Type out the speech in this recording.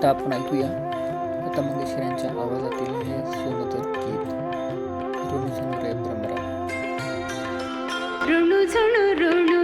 आता आपण ऐकूया लता मंगेशकर यांच्या आवाजातील हे सुंदर गीत. ऋणुझणू रे भ्रमरा. ऋणुझणू ऋणू